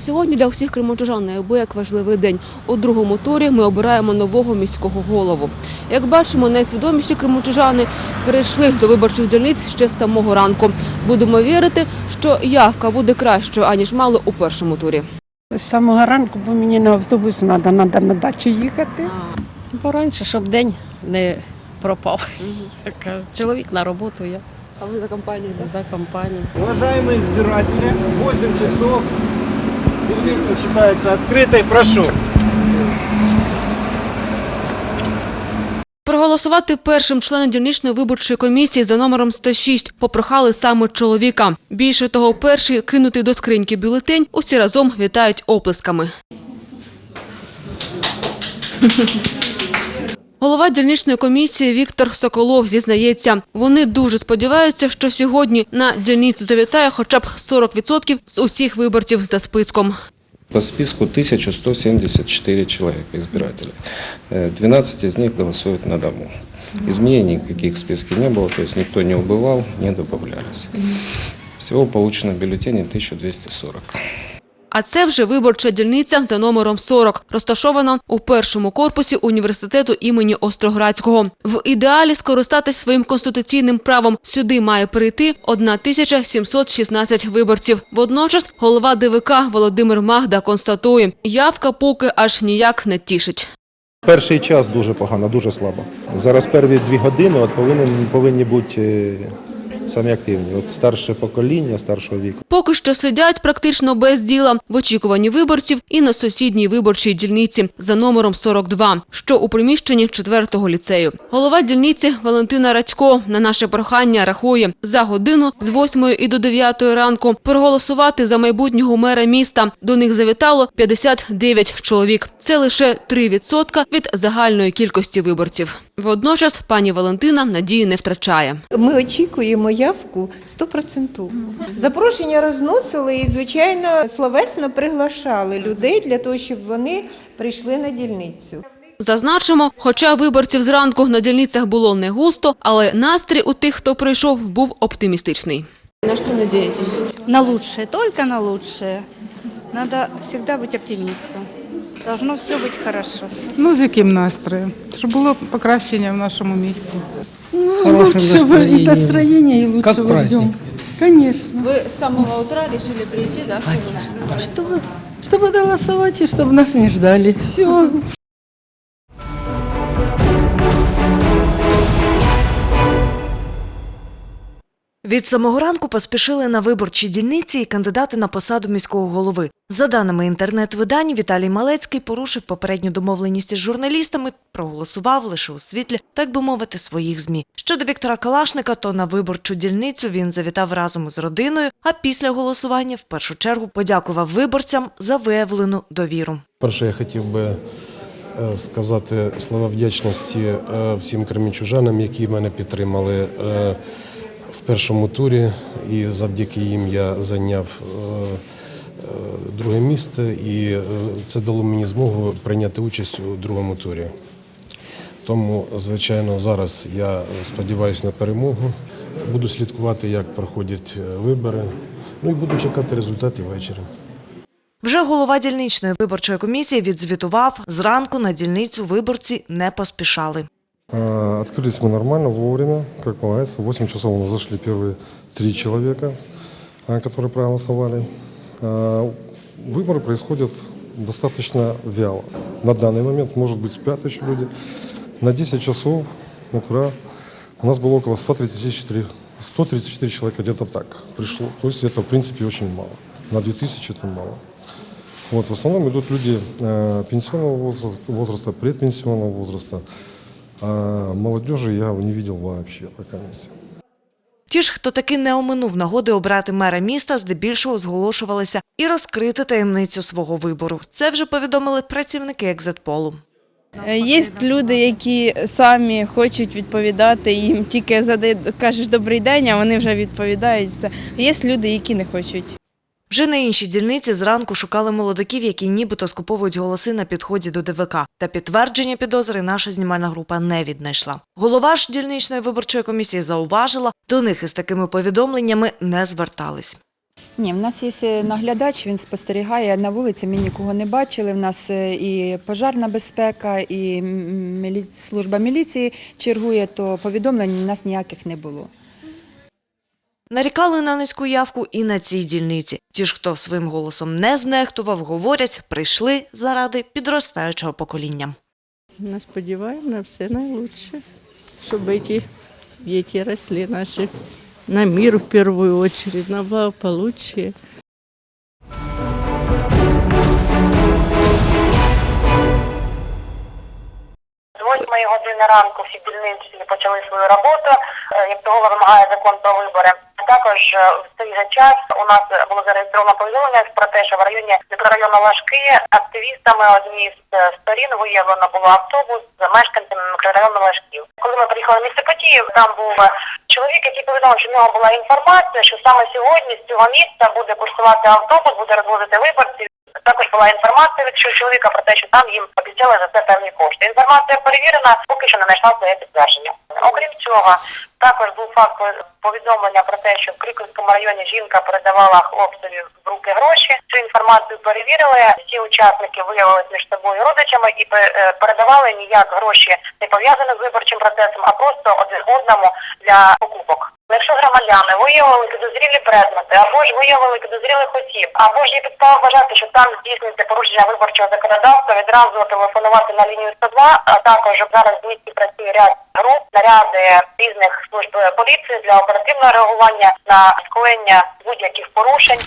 Сьогодні для усіх кримочужан неабияк важливий день. У другому турі ми обираємо нового міського голову. Як бачимо, найсвідоміші кримочужани перейшли до виборчих дільниць ще з самого ранку. Будемо вірити, що явка буде кращою, аніж мали у першому турі. З самого ранку, бо мені на автобус треба, треба на дачу їхати. Пораньше, щоб день не пропав. Чоловік на роботу, я А ви за компанію, так? за компанію. Уважаемые избиратели, 8 часов. Дельница считается открытой. Прошу. Проголосувати першим членом дільничної виборчої комісії за номером 106 попрохали саме чоловіка. Більше того, перший кинутий до скриньки бюлетень усі разом вітають оплесками. Голова дільничної комісії Віктор Соколов зізнається, вони дуже сподіваються, що сьогодні на дільницю завітає хоча б 40% з усіх виборців за списком. По списку 1174 человека избирателей. Э, 12 из них голосуют на дому. Изменений никаких в списке не было, то есть никто не убывал, не добавлялись. Всего получено бюллетеней 1240. А це вже виборча дільниця за номером 40, розташована у першому корпусі університету імені Остроградського. В ідеалі скористатись своїм конституційним правом сюди має прийти 1716 виборців. Водночас голова ДВК Володимир Магда констатує, явка поки аж ніяк не тішить. Перший час дуже погано, дуже слабо. Зараз перві дві години от повинні, повинні бути е, самі активні. От старше покоління, старшого віку. Поки що сидять практично без діла в очікуванні виборців і на сусідній виборчій дільниці за номером 42, що у приміщенні 4-го ліцею. Голова дільниці Валентина Радько на наше прохання рахує за годину з 8 і до 9 ранку проголосувати за майбутнього мера міста. До них завітало 59 чоловік. Це лише 3% від загальної кількості виборців. Водночас пані Валентина надії не втрачає. Ми очікуємо явку 100%. Запрошення розносили і, звичайно, словесно приглашали людей для того, щоб вони прийшли на дільницю. Зазначимо, хоча виборців зранку на дільницях було не густо, але настрій у тих, хто прийшов, був оптимістичний. На що надієтесь? На лучшее, только на лучшее. Надо всегда быть оптимистом. Должно все быть хорошо. Ну, з яким настроєм? Щоб було покращення в нашому місті Ну, хорошим лучшего настроением. настроения и лучшего Как праздник. ждем. Конечно. Ви з самого утра вирішили прийти, да? Чтобы, чтобы голосовать и чтобы нас не ждали. Все. Від самого ранку поспішили на виборчі дільниці і кандидати на посаду міського голови. За даними інтернет-видань, Віталій Малецький порушив попередню домовленість із журналістами, проголосував лише у світлі, так би мовити, своїх змі. Щодо Віктора Калашника, то на виборчу дільницю він завітав разом із родиною, а після голосування в першу чергу подякував виборцям за виявлену довіру. Перше, я хотів би е, сказати слова вдячності е, всім кремінчужанам, які мене підтримали е, в першому турі, і завдяки їм я зайняв е, е, друге місце, і е, це дало мені змогу прийняти участь у другому турі. Тому, звичайно, зараз я сподіваюся на перемогу. Буду слідкувати, як проходять вибори. Ну і буду чекати результатів ввечері. Вже голова дільничної виборчої комісії відзвітував, зранку на дільницю виборці не поспішали. А, Открылись мы нормально, вовремя, как полагается. В 8 часов у нас зашли первые три человека, а, которые проголосовали. А, Выборы происходят достаточно вяло. На данный момент, может быть, спят еще люди. На 10 часов утра у нас было около 134, 134 человека, где-то так пришло. То есть это, в принципе, очень мало. На 2000 это мало. Вот, в основном идут люди э, пенсионного возраста, возраста, предпенсионного возраста. А молодежи я не видел вообще пока месте. Ті ж, хто таки не оминув нагоди обрати мера міста, здебільшого зголошувалися і розкрити таємницю свого вибору. Це вже повідомили працівники екзитполу. Є люди, які самі хочуть відповідати, їм тільки задають, кажеш добрий день, а вони вже відповідають. Є люди, які не хочуть. Вже на іншій дільниці зранку шукали молодиків, які нібито скуповують голоси на підході до ДВК. Та підтвердження підозри наша знімальна група не віднайшла. Голова ж дільничної виборчої комісії зауважила, до них із такими повідомленнями не звертались. Ні, в нас є наглядач, він спостерігає на вулиці. Ми нікого не бачили. В нас е, і пожарна безпека, і служба міліції чергує, то повідомлень у нас ніяких не було. Нарікали на низьку явку і на цій дільниці. Ті ж, хто своїм голосом не знехтував, говорять, прийшли заради підростаючого покоління. Мы сподіваємося на все найкраще, щоб эти дети росли наші на мир в первую очередь, на 8 години ранку всі дільниці почали свою роботу, е, як того вимагає закон про вибори. Також е, в цей же час у нас було зареєстровано повідомлення про те, що в районі мікрорайону Лашки активістами однієї з е, сторін виявлено було автобус з мешканцями мікрорайону Лашків. Коли ми приїхали в місце події, там був е, чоловік, який повідомив, що в нього була інформація, що саме сьогодні з цього місця буде курсувати автобус, буде розвозити виборців. Також була інформація від чоловіка про те, що там їм обіцяли за це певні кошти. Інформація перевірена, поки що не знайшла своє підтвердження. Окрім цього, також був факт повідомлення про те, що в Криківському районі жінка передавала хлопцеві в руки гроші. Цю інформацію перевірили. Всі учасники виявилися між собою родичами і е, передавали ніяк гроші не пов'язані з виборчим процесом, а просто один одному для покупок. Якщо громадяни виявили підозрілі предмети, або ж виявили підозрілих осіб, або ж є підстава вважати, що там здійснюється порушення виборчого законодавства, відразу телефонувати на лінію 102, а також зараз в місті працює ряд груп, наряди різних служб поліції для оперативного реагування на скоєння будь-яких порушень.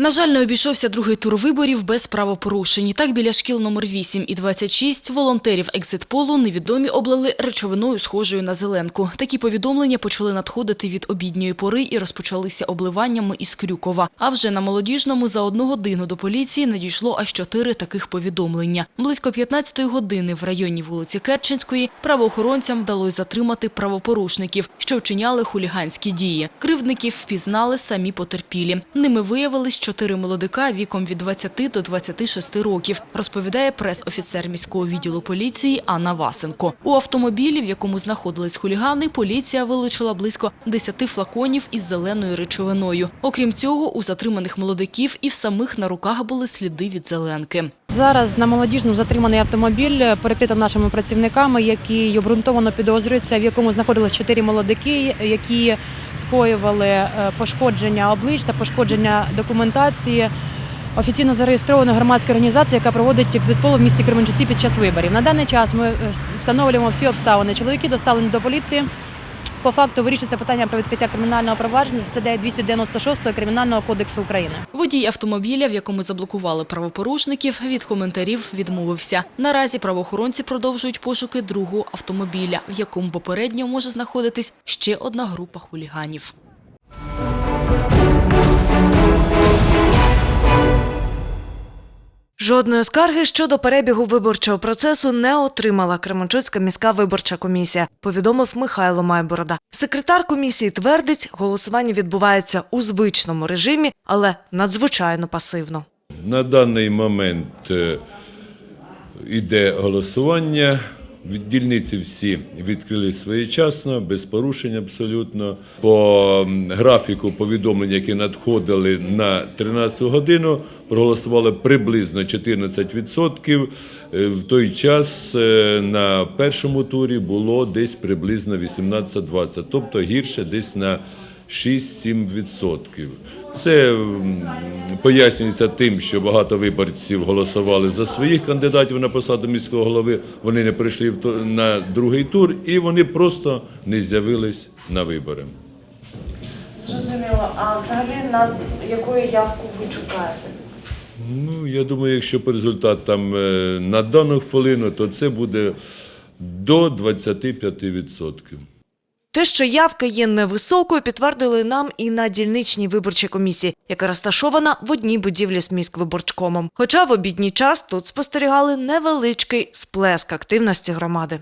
На жаль, не обійшовся другий тур виборів без правопорушень. Так, біля шкіл номер 8 і 26 волонтерів екзитполу невідомі облили речовиною схожою на зеленку. Такі повідомлення почали надходити від обідньої пори і розпочалися обливаннями із Крюкова. А вже на молодіжному за одну годину до поліції надійшло аж чотири таких повідомлення. Близько 15-ї години в районі вулиці Керченської правоохоронцям вдалося затримати правопорушників, що вчиняли хуліганські дії. Кривдників впізнали самі потерпілі. Ними виявились чотири молодика віком від 20 до 26 років, розповідає прес-офіцер міського відділу поліції Анна Васенко. У автомобілі, в якому знаходились хулігани, поліція вилучила близько 10 флаконів із зеленою речовиною. Окрім цього, у затриманих молодиків і в самих на руках були сліди від зеленки. Зараз на молодіжному затриманий автомобіль перекрито нашими працівниками, який обґрунтовано підозрюється, в якому знаходились чотири молодики, які скоювали е, пошкодження облич та пошкодження документації. Офіційно зареєстрована громадська організація, яка проводить екзитполу в місті Кременчуці під час виборів. На даний час ми е, встановлюємо всі обставини. Чоловіки доставлені до поліції. По факту вирішиться питання про відкриття кримінального провадження за статтею 296 Кримінального кодексу України. Водій автомобіля, в якому заблокували правопорушників, від коментарів відмовився. Наразі правоохоронці продовжують пошуки другого автомобіля, в якому попередньо може знаходитись ще одна група хуліганів. Жодної скарги щодо перебігу виборчого процесу не отримала Кременчуцька міська виборча комісія, повідомив Михайло Майборода. Секретар комісії твердить, голосування відбувається у звичному режимі, але надзвичайно пасивно. На даний момент е, іде голосування. Від- Дільниці всі відкрили своєчасно, без порушень абсолютно. По графіку повідомлень, які надходили на 13 годину, проголосували приблизно 14%. Е, В той час е, на першому турі було десь приблизно 18-20%, тобто гірше десь на 6-7%. Це пояснюється тим, що багато виборців голосували за своїх кандидатів на посаду міського голови. Вони не прийшли на другий тур і вони просто не з'явились на вибори. Зрозуміло. А взагалі на якою явку ви чекаєте? Ну, я думаю, якщо по результатам е, на дану хвилину, то це буде до 25%. Те, що явка є невисокою, підтвердили нам і на дільничній виборчій комісії, яка розташована в одній будівлі з міськвиборчкомом. Хоча в обідній час тут спостерігали невеличкий сплеск активності громади.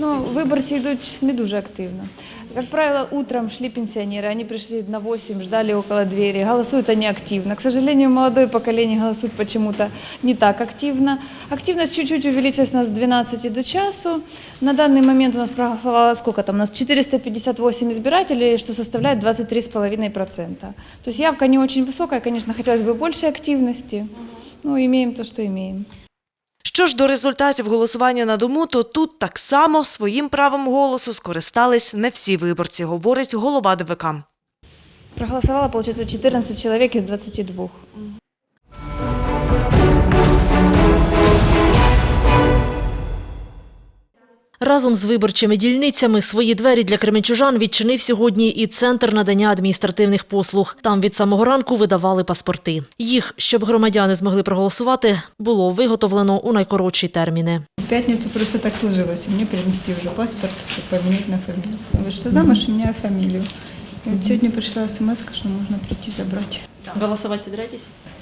Ну, виборці йдуть не дуже активно. Как правило, утром шли пенсионеры, они пришли на 8, ждали около двери, голосуют они активно. К сожалению, молодое поколение голосует почему-то не так активно. Активность чуть-чуть увеличилась у нас с 12 до часу. На данный момент у нас проголосовало сколько там? У нас 458 избирателей, что составляет 23,5%. То есть явка не очень высокая, конечно, хотелось бы больше активности. Ну, имеем то, что имеем. Що ж до результатів голосування на дому, то тут так само своїм правом голосу скористались не всі виборці, говорить голова ДВК. Проголосувало, виходить, 14 чоловік із 22. Разом з виборчими дільницями свої двері для кременчужан відчинив сьогодні і центр надання адміністративних послуг. Там від самого ранку видавали паспорти. Їх, щоб громадяни змогли проголосувати, було виготовлено у найкоротші терміни. В пятницу просто так сложилось. Мне принести уже паспорт, чтобы поменять на фамилию. Я вышла замуж, меняю фамилию. И вот сегодня пришла смс, что можно прийти забрать. Голосувати собираєтесь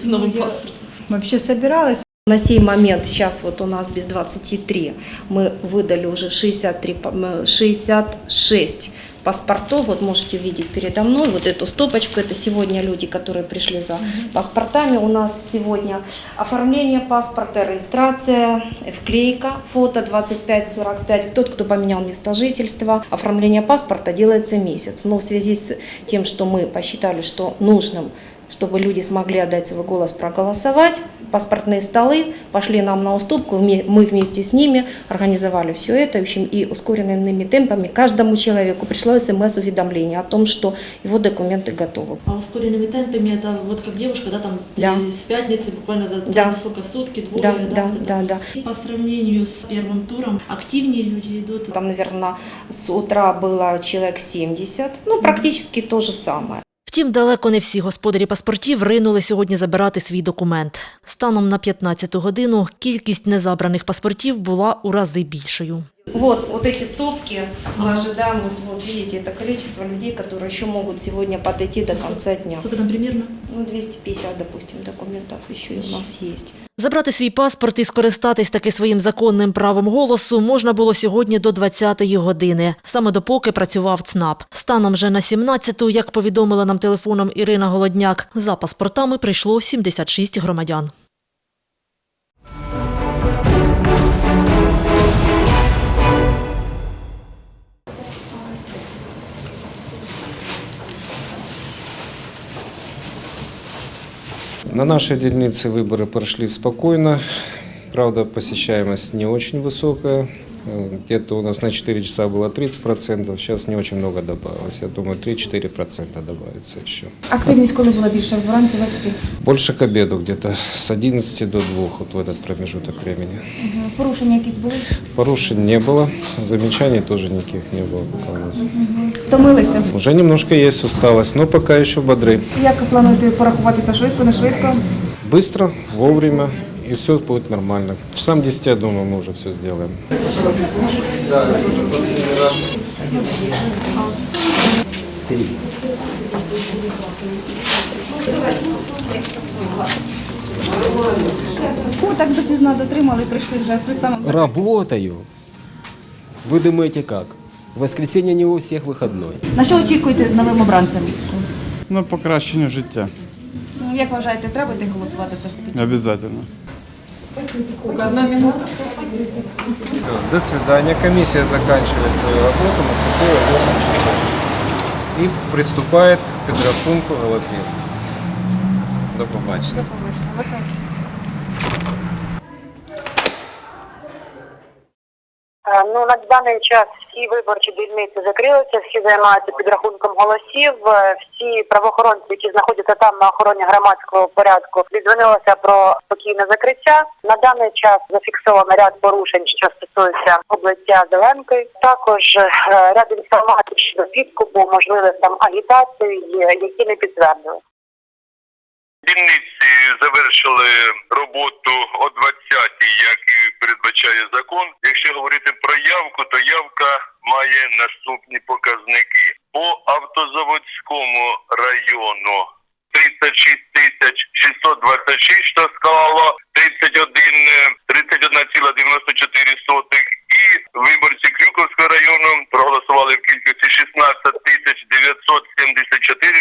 з новим паспортом? Вообще собиралась. На сей момент, сейчас вот у нас без 23, мы выдали уже 63, па- м, 66 паспортов. Вот можете видеть передо мной вот эту стопочку. Это сегодня люди, которые пришли за паспортами. У нас сегодня оформление паспорта, регистрация, вклейка, фото 25-45. Тот, кто поменял место жительства. Оформление паспорта делается месяц. Но в связи с тем, что мы посчитали, что нужным чтобы люди смогли отдать свой голос, проголосовать. Паспортные столы пошли нам на уступку, мы вместе с ними организовали все это, в общем, и ускоренными темпами каждому человеку пришло смс-уведомление о том, что его документы готовы. А ускоренными темпами это вот как девушка, да, там Да. с пятницы буквально за, Да. сколько сутки, двое, Да, да, да, вот да, да. И по сравнению с первым туром активнее люди идут. Там, наверное, с утра было человек 70, ну, практически то же самое. Втім, далеко не всі господарі паспортів ринули сьогодні забирати свій документ. Станом на 15 годину кількість незабраних паспортів була у рази більшою. Вот, вот эти стопки, мы ожидаем, вот, вот видите, это количество людей, которые еще могут сегодня подойти до конца дня. Сколько там примерно? Ну, 250, допустим, документов еще и у нас есть. Забрати свій паспорт і скористатись таки своїм законним правом голосу можна було сьогодні до 20-ї години, саме допоки працював ЦНАП. Станом же на 17-ту, як повідомила нам телефоном Ірина Голодняк, за паспортами прийшло 76 громадян. На нашей дельнице выборы прошли спокойно. Правда, посещаемость не очень высокая. Э, Где-то у нас на 4 часа было 30%, сейчас не очень много добавилось. Я думаю, 3-4% добавится еще. Активність коли була більше? Вранці, ввечері? Больше к обеду, где-то с 11 до 2, вот в этот промежуток времени. Порушення якісь були? Порушень не было, замечаний тоже никаких не было пока у нас. Втомилися? Уже немножко есть усталость, но пока еще бодры. Як плануєте порахуватися швидко, не швидко? Быстро, вовремя, и все будет нормально. Часам 10, я думаю, мы уже все сделаем. О, так допізно дотримали, прийшли вже при самому. Работаю. Вы думаете как? Воскресенье не у всех выходной. На що очікуєте з новим обранцем? Ну, покращення життя. Ну, Як вважаєте, треба йти голосувати все ж таки? Обязательно. Одна минута. До свидания. Комиссия заканчивает свою работу, наступило 8 часов. И приступает к підрахунку голосів. До побачення. Е, Ну на даний час всі виборчі дільниці закрилися, всі займаються підрахунком голосів. Е, Всі правоохоронці, які знаходяться там на охороні громадського порядку, відзвонилися про спокійне закриття. На даний час зафіксовано ряд порушень, що стосується облиття Зеленки. Також е, ряд інформації щодо підкупу, можливих там агітацій, е, які не підтвердили. Дільниці завершили роботу о 20-й, як і передбачає закон. Якщо говорити про явку, то явка має наступні показники. По автозаводському району 36 тисяч 626, що склало 31, е, 31,94 і виборці Крюковського району проголосували в кількості 16 тисяч 974,